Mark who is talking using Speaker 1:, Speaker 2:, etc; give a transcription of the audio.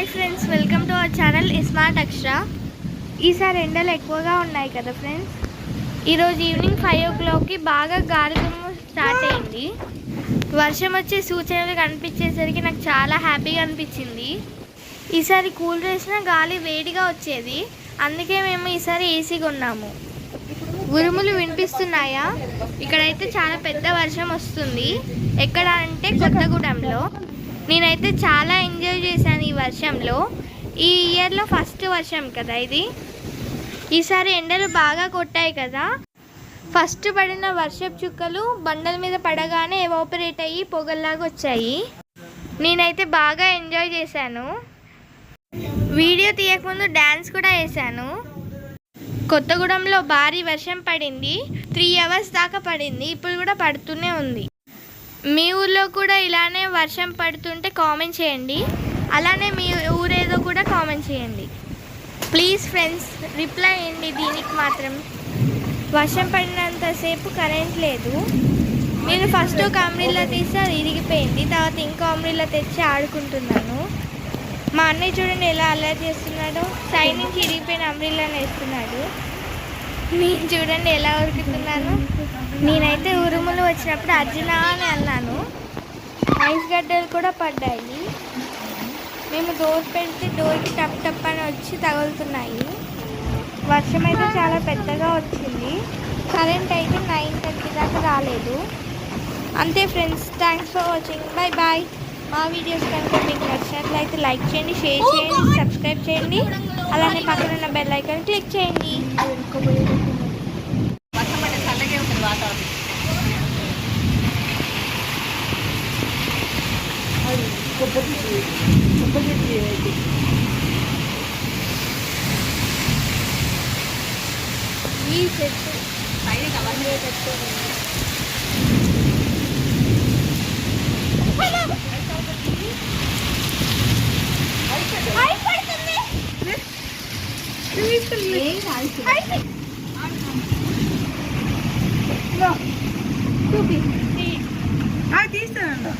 Speaker 1: Hi friends welcome to our channel smart Akshara ఈసారి ఎండలు ఎక్కువగా ఉన్నాయి కదా ఫ్రెండ్స్? ఈరోజు ఈవినింగ్ ఫైవ్ ఓ క్లాక్కి బాగా గాలి స్టార్ట్ అయింది. వర్షం వచ్చే సూచనలు కనిపించేసరికి నాకు చాలా హ్యాపీగా అనిపించింది. ఈసారి కూల్ చేసిన గాలి వేడిగా వచ్చేది. అందుకే మేము ఈసారి ఏసీ కొన్నాము. ఉరుములు వినిపిస్తున్నాయా? ఇక్కడైతే చాలా పెద్ద వర్షం వస్తుంది. ఎక్కడ అంటే కొత్తగూడెంలో. నేనైతే చాలా ఎంజాయ్ చేశాను ఈ వర్షంలో. ఈ ఇయర్లో ఫస్ట్ వర్షం కదా ఇది? ఈసారి ఎండలు బాగా కొట్టాయి కదా. ఫస్ట్ పడిన వర్షపు చుక్కలు బండల మీద పడగానే ఎవాపరేట్ అయ్యి పొగల్లాగా వచ్చాయి. నేనైతే బాగా ఎంజాయ్ చేశాను. వీడియో తీయకముందు డ్యాన్స్ కూడా వేశాను. కొత్తగూడెంలో భారీ వర్షం పడింది. త్రీ అవర్స్ దాకా పడింది. ఇప్పుడు కూడా పడుతూనే ఉంది. మీ ఊర్లో కూడా ఇలానే వర్షం పడుతుంటే కామెంట్ చేయండి. అలానే మీ ఊరేదో కూడా కామెంట్ చేయండి. ప్లీజ్ ఫ్రెండ్స్ రిప్లై అయ్యండి దీనికి మాత్రం. వర్షం పడినంతసేపు కరెంట్ లేదు. నేను ఫస్ట్ ఒక అమ్రిల్లా తీసి అది ఇరిగిపోయింది. తర్వాత ఇంకో అమ్రిల్లా తెచ్చి ఆడుకుంటున్నాను. మా అన్నయ్య చూడండి ఎలా అల్లరి చేస్తున్నాడో. సైడ్ నుంచి ఇరిగిపోయిన అంబ్రిల్లాని వేస్తున్నాడు. నేను చూడండి ఎలా ఉరుకుతున్నాను. నేనైతే ఉరుములు వచ్చినప్పుడు అర్జున అని అన్నాను. ఐస్ గడ్డలు కూడా పడ్డాయి. మేము డోర్ పెడితే డోర్కి టప్ టప్ అని వచ్చి తగులుతున్నాయి. వర్షం అయితే చాలా పెద్దగా వచ్చింది. కరెంట్ అయితే నైన్ థర్టీ దాకా రాలేదు. అంతే friends thanks for watching. Bye bye మా వీడియోస్ కనుక మీకు నచ్చినట్లయితే లైక్ చేయండి షేర్ చేయండి సబ్స్క్రైబ్ చేయండి. అలానే పక్కన ఉన్న బెల్ ఐకాన్ క్లిక్ చేయండి.
Speaker 2: వర్షం పడే చల్లగే ఉంటుంది వాతావరణం
Speaker 1: ఈ చెట్టు
Speaker 2: పైన కవర్లు
Speaker 3: తీస్తానండి